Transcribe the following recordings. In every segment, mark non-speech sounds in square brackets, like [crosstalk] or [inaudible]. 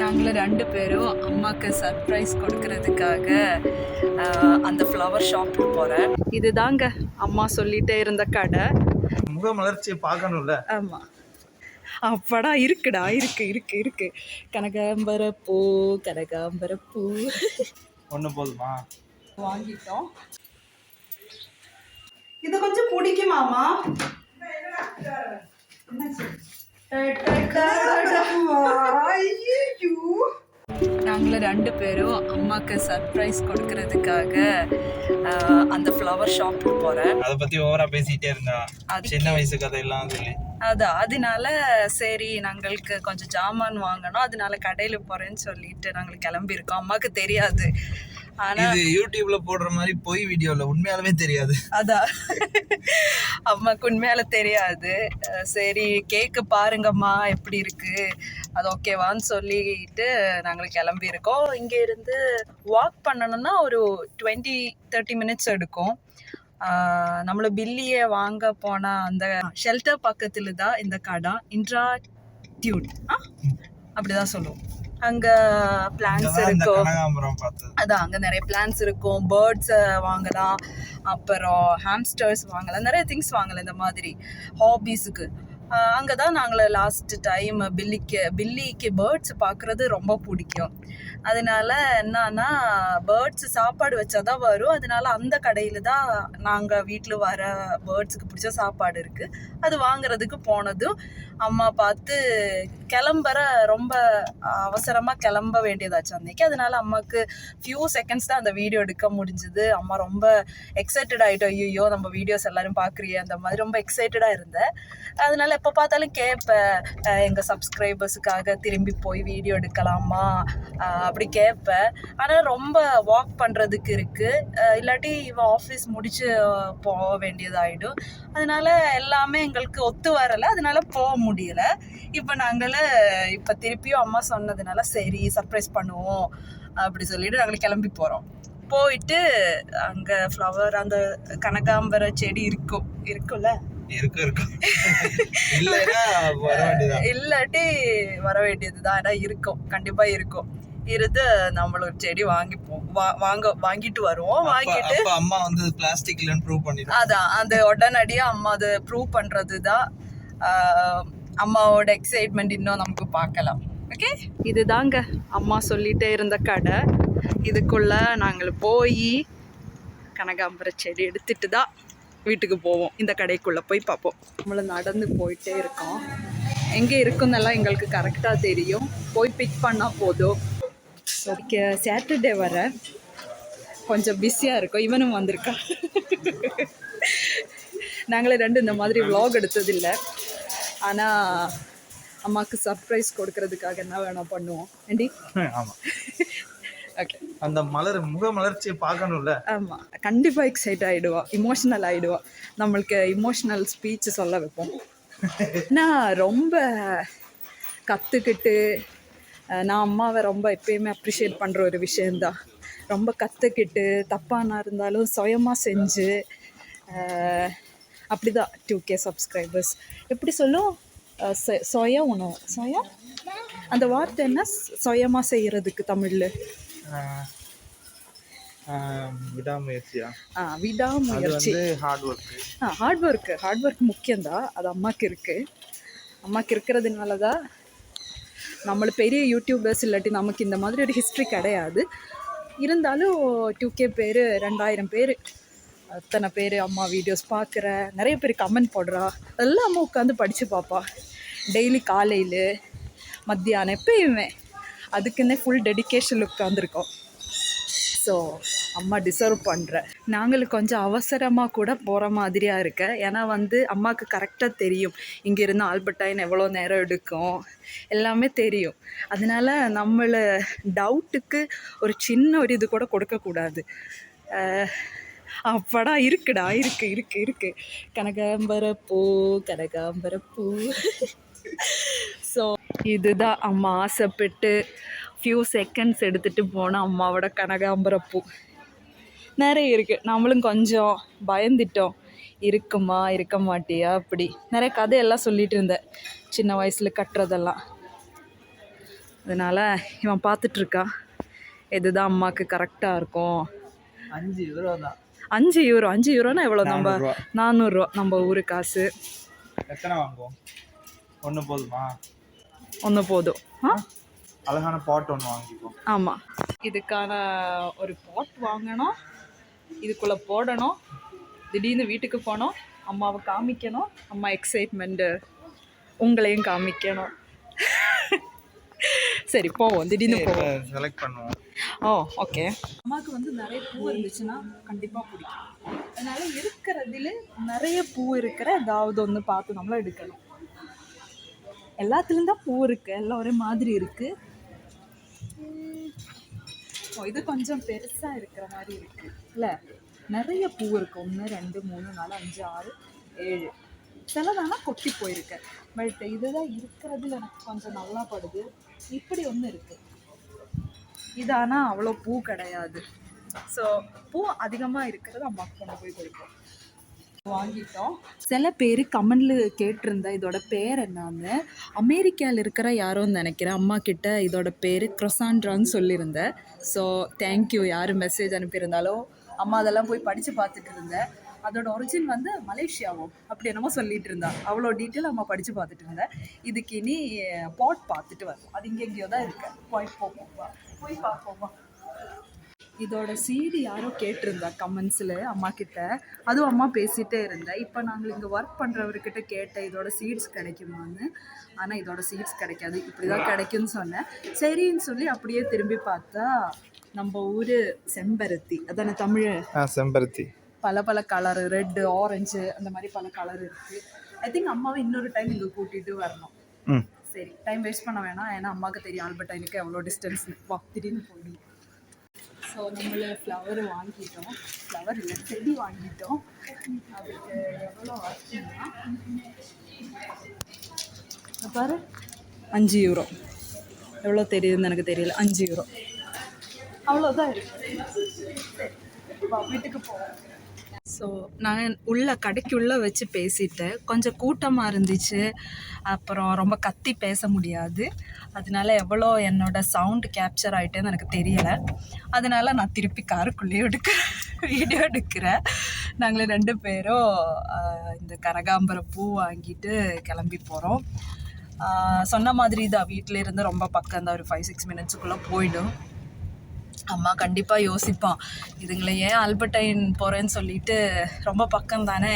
நாங்களும் ரெண்டு பேரும் அம்மாவுக்கு சர்ப்ரைஸ் கொடுக்கறதுக்காக அந்த ஃப்ளவர் ஷாப்புக்கு போகிறேன் இதுதாங்க அம்மா சொல்லிட்டே இருந்த கடை. முகமலர்ச்சியை பார்க்கணும்ல? ஆமாம் அப்படா இருக்குடா இருக்கு இருக்கு இருக்கு. கனகாம்பர பூ கனகாம்பர பூ ஒன்று போதுமா? வாங்கிட்டோம். இது கொஞ்சம் பிடிக்குமாமா நாங்களும் ரெண்டு பேரும் அம்மாவுக்கு சர்ப்ரைஸ் கொடுக்கறதுக்காக அந்த ஃப்ளவர் ஷாப்புக்கு போகிறேன் அதை பத்தி ஓவரா பேசிட்டே இருந்தா. அது சின்ன வயசு கதையெல்லாம் சொல்லி. அதான் அதனால சரி நாங்களுக்கு கொஞ்சம் ஜாமான் வாங்கணும். அதனால கடையில் போகிறேன்னு சொல்லிட்டு நாங்கள் கிளம்பியிருக்கோம். அம்மாவுக்கு தெரியாது. இது யூடியூப்ல போடுற மாதிரி பொய் வீடியோல உண்மையாலுமே தெரியாது. அதான் அம்மாக்கு உண்மையால தெரியாது. சரி கேக்கு பாருங்கம்மா எப்படி இருக்கு? அது ஓகேவான்னு சொல்லிட்டு நாங்கள் கிளம்பி இருக்கோம் இங்க இருந்து வாக் பண்ணணும்னா ஒரு டுவெண்ட்டி தேர்ட்டி மினிட்ஸ் எடுக்கும். நம்மள பில்லியை வாங்க போன அந்த ஷெல்டர் பக்கத்துல தான் இந்த கடை. இன்ட்ரா டியூட் அப்படிதான் சொல்லுவோம். அங்க பிளான்ஸ் இருக்கும். அதான் அங்கே நிறைய பிளான்ஸ் இருக்கும். பேர்ட்ஸை வாங்கலாம். அப்புறம் ஹாம்ஸ்டர்ஸ் வாங்கலாம். நிறைய திங்ஸ் வாங்கலாம் இந்த மாதிரி. ஹாபீஸுக்கு அங்கே தான் நாங்கள் லாஸ்ட் டைம் பில்லிக்கு பில்லிக்கு பேர்ட்ஸ் பார்க்குறது ரொம்ப பிடிக்கும். அதனால என்னன்னா பேர்ட்ஸ் சாப்பாடு வச்சா தான் வரும். அதனால அந்த கடையில் தான் நாங்கள் வீட்டில் வர பேர்ட்ஸுக்கு பிடிச்ச சாப்பாடு இருக்குது அது வாங்குறதுக்கு போனதும் அம்மா பார்த்து கிளம்புற ரொம்ப அவசரமாக கிளம்ப வேண்டியதாச்சு அன்னைக்கு. அதனால அம்மாவுக்கு ஃபியூ செகண்ட்ஸ் தான் அந்த வீடியோ எடுக்க முடிஞ்சுது. அம்மா ரொம்ப எக்ஸைட்டட் ஆகிட்டோம் ஐயோ நம்ம வீடியோஸ் எல்லாரும் பார்க்குறியே அந்த மாதிரி ரொம்ப எக்ஸைட்டடாக இருந்தேன். அதனால எப்போ பார்த்தாலும் கேட்பேன் எங்கள் எங்க சப்ஸ்கிரைபர்ஸுக்காக திரும்பி போய் வீடியோ எடுக்கலாமா? அப்படி கேட்பேன் ஆனால் ரொம்ப வாக் பண்ணுறதுக்கு இருக்குது இல்லாட்டி இவன் ஆஃபீஸ் முடிச்சு போக வேண்டியதாயிடும். அதனால எல்லாமே எங்களுக்கு ஒத்து வரலை. அதனால போக முடியல. இப்போ நாங்கள் இப்போ திருப்பியும் அம்மா சொன்னதுனால சரி சர்ப்ரைஸ் பண்ணுவோம். அப்படி சொல்லிட்டு நாங்கள் கிளம்பி போகிறோம் போயிட்டு அங்கே ஃப்ளவர் அந்த கனகாம்பர செடி இருக்கும். இருக்கும்ல? [laughs] இல்லாட்டி வர வேண்டியதுதான். ஆனா இருக்கும். கண்டிப்பா இருக்கும். இருந்து நம்மள ஒரு செடி வாங்கிப்போம் வாங்க வாங்கிட்டு வருவோம். வாங்கிட்டு அம்மா வந்து பிளாஸ்டிக் இல்லைன்னு ப்ரூவ் பண்ணிடும். அதான். அந்த உடனடியா அம்மா அதை ப்ரூவ் பண்றது தான் அம்மாவோட எக்ஸைட்மெண்ட் இன்னும் நமக்கு பார்க்கலாம். ஓகே இதுதாங்க அம்மா சொல்லிட்டே இருந்த கடை. இதுக்குள்ள நாங்கள் போய் கனகாம்பர செடி எடுத்துட்டு தான் வீட்டுக்கு போவோம். இந்த கடைக்குள்ளே போய் பார்ப்போம். நம்மளை நடந்து போயிட்டே இருக்கோம். எங்கே இருக்குன்னெல்லாம் எங்களுக்கு கரெக்டாக தெரியும். போய் பிக் பண்ணால் போதும். ஓகே சாட்டர்டே வர கொஞ்சம் பிஸியாக இருக்கும். இவனும் வந்திருக்கான். நாங்களே ரெண்டு இந்த மாதிரி விலாக் எடுத்ததில்லை. ஆனால் அம்மாவுக்கு சர்ப்ரைஸ் கொடுக்கறதுக்காக என்ன வேணால் பண்ணுவோம். ஆமாம் ஓகே அந்த மலர் முகமலர்ச்சியை பார்க்கணும்ல? ஆமாம் கண்டிப்பாக எக்ஸைட் ஆகிடுவா இமோஷ்னல் ஆகிடுவா நம்மளுக்கு இமோஷ்னல் ஸ்பீச் சொல்ல வைப்போம். நான் ரொம்ப கற்றுக்கிட்டு நான் அம்மாவை ரொம்ப எப்பயுமே அப்ரிஷியேட் பண்ணுற ஒரு விஷயந்தான் ரொம்ப கற்றுக்கிட்டு தப்பானா இருந்தாலும் சுயமாக செஞ்சு அப்படிதான். டூ கே சப்ஸ்கிரைபர்ஸ் எப்படி சொல்லும்? சுய உணவு. சுய? அந்த வார்த்தை என்ன? சுயமாக செய்கிறதுக்கு தமிழில். விடாமுயற்சியா? விடாமுயற்சி. ஹார்ட் ஒர்க்கு ஆ ஹார்ட் ஒர்க்கு ஹார்ட் ஒர்க் முக்கியம்தான். அது அம்மாவுக்கு இருக்குது அம்மாவுக்கு இருக்கிறதுனால தான் நம்மள பெரிய யூடியூபர்ஸ் இல்லாட்டி நமக்கு இந்த மாதிரி ஒரு ஹிஸ்ட்ரி கிடையாது. இருந்தாலும் டூ கே பேர் ரெண்டாயிரம் பேர் அத்தனை பேர் அம்மா வீடியோஸ் பார்க்குற நிறைய பேர் கமெண்ட் போடுறா. அதெல்லாம் அம்மா உட்காந்து படித்து பார்ப்பா டெய்லி காலையில் மத்தியானம் எப்பயுமே. அதுக்குன்னே ஃபுல் டெடிக்கேஷன் உட்காந்துருக்கோம் ஸோ அம்மா டிசர்வ் பண்ணுறேன் நாங்களுக்கு கொஞ்சம் அவசரமாக கூட போகிற மாதிரியாக இருக்க. ஏன்னா வந்து அம்மாவுக்கு கரெக்டாக தெரியும். இங்கேருந்து ஆல்பர்டைன் எவ்வளோ நேரம் எடுக்கும். எல்லாமே தெரியும். அதனால நம்மளை டவுட்டுக்கு ஒரு சின்ன ஒரு இது கூட கொடுக்கக்கூடாது. அப்படா இருக்குடா இருக்கு இருக்கு இருக்கு. கனகாம்பர பூ கனகாம்பர பூ ஸோ இதுதான் அம்மா ஆசைப்பட்டு ஃபியூ செகண்ட்ஸ் எடுத்துகிட்டு போன அம்மாவோட கனகாம்பர பூ நிறைய இருக்குது நம்மளும் கொஞ்சம் பயந்துட்டோம். இருக்குமா இருக்க மாட்டியா அப்படி. நிறைய கதையெல்லாம் சொல்லிட்டு இருந்தேன் சின்ன வயசில் கட்டுறதெல்லாம் அதனால இவன் பார்த்துட்டு இருக்கான். இதுதான் அம்மாவுக்கு கரெக்டாக இருக்கும். அஞ்சு யூரோ தான். அஞ்சு யூரோ அஞ்சு யூரோனா எவ்வளோ நம்ம. நானூறுரூவா நம்ம ஊரு காசு. எத்தனை வாங்குவோம்? ஒன்று போதுமா? ஒன்று போதும். அழகான பாட் ஒன்று வாங்கிப்போம் ஆமாம் இதுக்கான ஒரு பாட் வாங்கணும். இதுக்குள்ளே போடணும். திடீர்னு வீட்டுக்கு போனோம் அம்மாவை காமிக்கணும். அம்மா எக்ஸைட்மெண்ட்டு உங்களையும் காமிக்கணும். சரி போவோம். திடீர்னு போவோம். செலக்ட் பண்ணுவோம். ஓ ஓகே அம்மாவுக்கு வந்து நிறைய பூ இருந்துச்சுன்னா கண்டிப்பாக பிடிக்கும். அதனால இருக்கிறதுல நிறைய பூ இருக்கிற ஏதாவது ஒன்று பார்த்து நம்மள எடுக்கணும். எல்லாத்துலேயும் தான் பூ இருக்குது எல்லாம் ஒரே மாதிரி இருக்குது ஓ இது கொஞ்சம் பெருசாக இருக்கிற மாதிரி இருக்குது இல்லை நிறைய பூ இருக்கு. ஒன்று ரெண்டு மூணு நாலு அஞ்சு ஆறு ஏழு. சிலதானா கொட்டி போயிருக்கு. பட் இதுதான் இருக்கிறதுல எனக்கு கொஞ்சம் நல்லா படுது. இப்படி ஒன்று இருக்குது இது ஆனால் அவ்வளோ பூ கிடையாது. ஸோ பூ அதிகமாக இருக்கிறது அம்மாவுக்கு கொண்டு போய் கொடுப்போம். வாங்கிட்டோம். சில பேர் கமெண்ட்ல கேட்டிருந்த இதோட பேர் என்னன்னு அமெரிக்காவில் இருக்கிற யாரோன்னு நினைக்கிறேன். அம்மா கிட்ட இதோட பேர் க்ரொசான்ட்ரான்னு சொல்லியிருந்தேன் ஸோ தேங்க்யூ யார் மெசேஜ் அனுப்பியிருந்தாலும் அம்மா அதெல்லாம் போய் படித்து பார்த்துட்டு இருந்தேன் அதோட ஒரிஜின் வந்து மலேசியாவோ அப்படி என்னமோ சொல்லிட்டு இருந்தா. அவ்வளோ டீட்டெயில் அம்மா படித்து பார்த்துட்டு இருந்தேன் இதுக்கு இனி eh, பாட் பார்த்துட்டு வரும் அது இங்கே எங்கேயோ தான் இருக்கு. போய் போவோம் போய் பார்ப்போமா. இதோட சீடு யாரோ கேட்டிருந்தா கமெண்ட்ஸில் அம்மா கிட்ட. அதுவும் அம்மா பேசிகிட்டே இருந்தேன் இப்போ நாங்கள் இங்கே ஒர்க் பண்ணுறவர்கிட்ட கேட்டேன் இதோட சீட்ஸ் கிடைக்குமான்னு. ஆனால் இதோட சீட்ஸ் கிடைக்காது. இப்படி தான் கிடைக்கும்னு சொன்னேன். சரின்னு சொல்லி அப்படியே திரும்பி பார்த்தா நம்ம ஊர் செம்பருத்தி. அதானே தமிழ்? செம்பருத்தி. பல பல கலரு ரெட்டு ஆரஞ்சு அந்த மாதிரி பல கலர் இருக்குது ஐ திங்க் அம்மாவை இன்னொரு டைம் இங்கே கூட்டிகிட்டு வரணும். சரி டைம் வேஸ்ட் பண்ண வேணாம். ஏன்னா அம்மாவுக்கு தெரியும் ஆல்பர்டைனுக்கு எவ்வளோ டிஸ்டன்ஸ் வா திடீர்னு போயிடும் ஸோ நம்மள ஃப்ளவர் வாங்கிட்டோம். ஃப்ளவர் இல்லை செடி வாங்கிட்டோம். அதுக்கு எவ்வளோ பாரு. அஞ்சு யூரோ எவ்வளோ தெரியுதுன்னு எனக்கு தெரியல. அஞ்சு யூரோ அவ்வளோதான் இருக்கு. வீட்டுக்கு போவோம். ஸோ நான் உள்ள கடைக்கு உள்ள வச்சு பேசிட்டேன். கொஞ்சம் கூட்டமாக இருந்துச்சு. அப்புறம் ரொம்ப கத்தி பேச முடியாது. அதனால எவ்வளோ என்னோட சவுண்டு கேப்சர் ஆகிட்டேன்னு எனக்கு தெரியலை. அதனால நான் திருப்பி காருக்குள்ளேயே எடுக்கிறேன் வீடியோ எடுக்கிறேன். நாங்கள் ரெண்டு பேரும் இந்த கனகாம்பர பூ வாங்கிட்டு கிளம்பி போகிறோம் சொன்ன மாதிரி தான் வீட்டிலேருந்து ரொம்ப பக்கம் தான் ஒரு ஃபைவ் சிக்ஸ் மினிட்ஸுக்குள்ளே போயிடும். அம்மா கண்டிப்பாக யோசிப்பான். இதுங்களை ஏன் ஆல்பர்டைன் போகிறேன்னு சொல்லிட்டு ரொம்ப பக்கம் தானே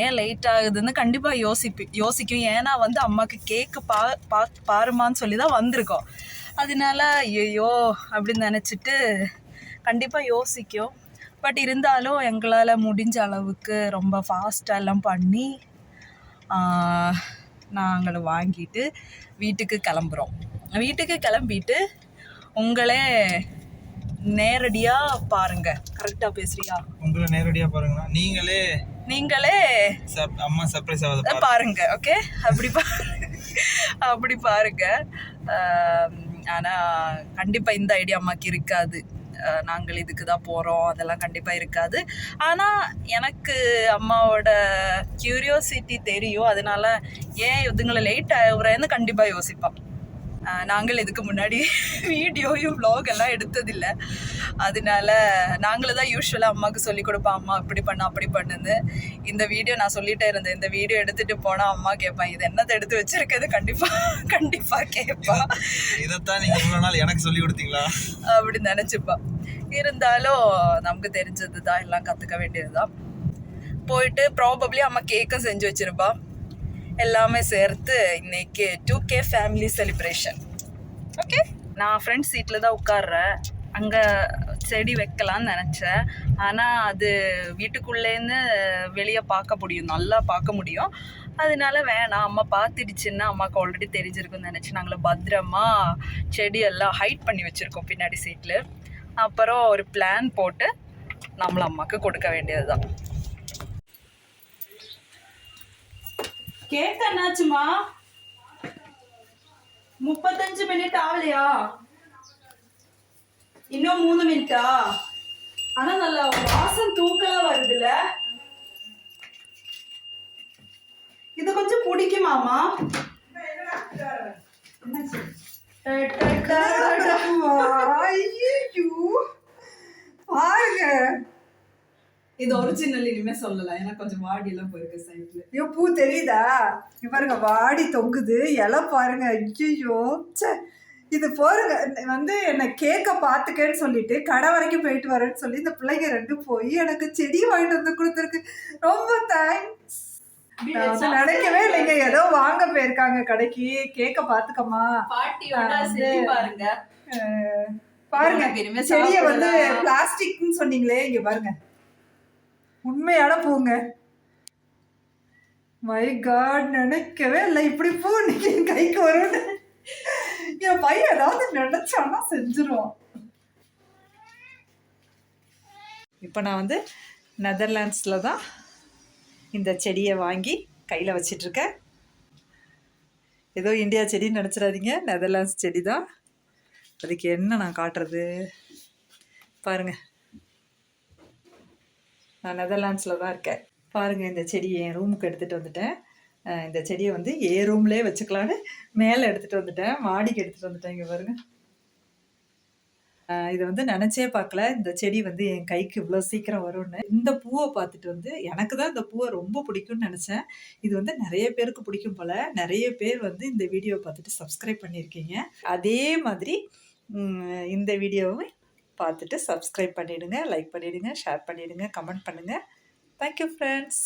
ஏன் லேட் ஆகுதுன்னு கண்டிப்பாக யோசிப்பு யோசிக்கும். ஏன்னா வந்து அம்மாவுக்கு கேக்கு பா பா பாருமான்னு சொல்லி தான் வந்திருக்கோம். அதனால ஐயோ அப்படின்னு நினச்சிட்டு கண்டிப்பாக யோசிக்கும். பட் இருந்தாலும் எங்களால் முடிஞ்ச அளவுக்கு ரொம்ப ஃபாஸ்ட்டாக எல்லாம் பண்ணி நாங்கள் வாங்கிட்டு வீட்டுக்கு கிளம்புறோம். வீட்டுக்கு கிளம்பிட்டு உங்களே நேரடியாக பாருங்க. கரெக்டாக பேசுறியா? உங்களை நேரடியாக பாருங்களா நீங்களே நீங்களே அம்மா சர்ப்ரைஸ் ஆகுது பாருங்க. ஓகே அப்படி பா அப்படி பாருங்க. ஆம், ஆனா கண்டிப்பா இந்த ஐடியா அம்மாக்கு இருக்காது. நாங்கள் இதுக்கு தான் போகிறோம் அதெல்லாம் கண்டிப்பாக இருக்காது. ஆனால் எனக்கு அம்மாவோட க்யூரியோசிட்டி தெரியும். அதனால ஏன் இதுங்களை லேட் ஆகுறேன்னு கண்டிப்பாக யோசிப்பான். நாங்கள் இதுக்கு முன்னாடி வீடியோயும் vlog எல்லாம் எடுத்ததில்லை. அதனால நாங்களும் தான் யூஸ்வலாக அம்மாவுக்கு சொல்லி கொடுப்போம் அம்மா இப்படி பண்ண அப்படி பண்ணுன்னு. இந்த வீடியோ நான் சொல்லிட்டே இருந்தேன். இந்த வீடியோ எடுத்துட்டு போனால் அம்மா கேட்பேன் இது என்னத்தை எடுத்து வச்சிருக்கிறது? கண்டிப்பாக கண்டிப்பாக கேட்பா. இதைத்தான் நீங்க இவ்வளோ நாள் எனக்கு சொல்லி கொடுத்தீங்களா? அப்படி நினச்சிப்பா. இருந்தாலும் நமக்கு தெரிஞ்சது தான் எல்லாம் கற்றுக்க வேண்டியது தான் போயிட்டு ப்ராபப்ளி அம்மா கேக்கும் செஞ்சு வச்சிருப்பா. எல்லாமே சேர்த்து இன்னைக்கு two K family celebration okay நான் ஃப்ரண்ட் சீட்டில் தான் உட்காடுறேன் அங்கே செடி வைக்கலாம்னு நினச்சேன். ஆனால் அது வீட்டுக்குள்ளேருந்து வெளியே பார்க்க முடியும். நல்லா பார்க்க முடியும். அதனால வேணாம். அம்மா பார்த்துடுச்சுன்னா அம்மாவுக்கு ஆல்ரெடி தெரிஞ்சிருக்குன்னு நினச்சி நாங்கள் பத்திரமா செடியெல்லாம் ஹைட் பண்ணி வச்சுருக்கோம் பின்னாடி சீட்டில் அப்புறம் ஒரு பிளான் போட்டு நம்மளை அம்மாவுக்கு கொடுக்க வேண்டியது தான் கேக் என்னாச்சுமா? முப்பத்தஞ்சு மினிட் ஆகலையா? இன்னும் மூணு மினிட்டா ஆனா நல்லா வாசம் தூக்கலா வருதுல்ல? இது கொஞ்சம் பிடிக்குமாமா பாருங்க இது ஒரிஜினல் இனிமே சொல்லலாம் ஏன்னா கொஞ்சம் வாடி எல்லாம் போயிருக்கு சைட்ல ஐயோ பூ தெரியுதா? பாருங்க வாடி தொங்குது. இலை பாருங்க. ஐயோ இது பாருங்க. வந்து என்னை கேக்க பார்த்துக்கேன்னு சொல்லிட்டு கடை வரைக்கும் போயிட்டு வரேன்னு சொல்லி இந்த பிள்ளைங்க ரெண்டும் போய் எனக்கு செடி வாங்கிட்டு வந்து கொடுத்துருக்கு. ரொம்ப தேங்க்ஸ் நினைக்கவே இல்லைங்க. ஏதோ வாங்க போயிருக்காங்க கடைக்கு. கேக்க செடி பாருங்க. பாருங்க. செடியை வந்து. பிளாஸ்டிக்னு சொன்னீங்களே இங்க பாருங்க. உண்மையான பூங்க. மை காட் நினைக்கவே இல்லை. இப்படி பூ இன்னைக்கு என் கைக்கு வரும்னு. என் பையன் ஏதாவது நினைச்சானா செஞ்சிருவான். இப்போ நான் வந்து நெதர்லாண்ட்ஸில் தான் இந்த செடியை வாங்கி கையில் வச்சிட்ருக்கேன். ஏதோ இந்தியா செடின்னு நினச்சிடாதீங்க. நெதர்லாண்ட்ஸ் செடி தான் அதுக்கு என்ன நான் காட்டுறது? பாருங்கள் நான் நெதர்லாண்ட்ஸில் தான் இருக்கேன். பாருங்கள் இந்த செடியை என் ரூமுக்கு எடுத்துகிட்டு வந்துட்டேன். இந்த செடியை வந்து ஏ ரூம்லேயே வச்சுக்கலான்னு மேலே எடுத்துகிட்டு வந்துட்டேன். மாடிக்கு எடுத்துகிட்டு வந்துட்டேன் இங்கே பாருங்கள் இதை வந்து நினச்சே பார்க்கல. இந்த செடி வந்து என் கைக்கு இவ்வளோ சீக்கிரம் வரும்னு. இந்த பூவை பார்த்துட்டு வந்து எனக்கு தான் இந்த பூவை ரொம்ப பிடிக்கும்னு நினச்சேன். இது வந்து நிறைய பேருக்கு பிடிக்கும் போல். நிறைய பேர் வந்து இந்த வீடியோவை பார்த்துட்டு சப்ஸ்கிரைப் பண்ணியிருக்கீங்க. அதே மாதிரி இந்த வீடியோவை பார்த்துட்டு சப்ஸ்கிரைப் பண்ணிவிடுங்க லைக் பண்ணிவிடுங்க ஷேர் பண்ணிவிடுங்க கமெண்ட் பண்ணுங்கள் தேங்க்யூ ஃப்ரெண்ட்ஸ்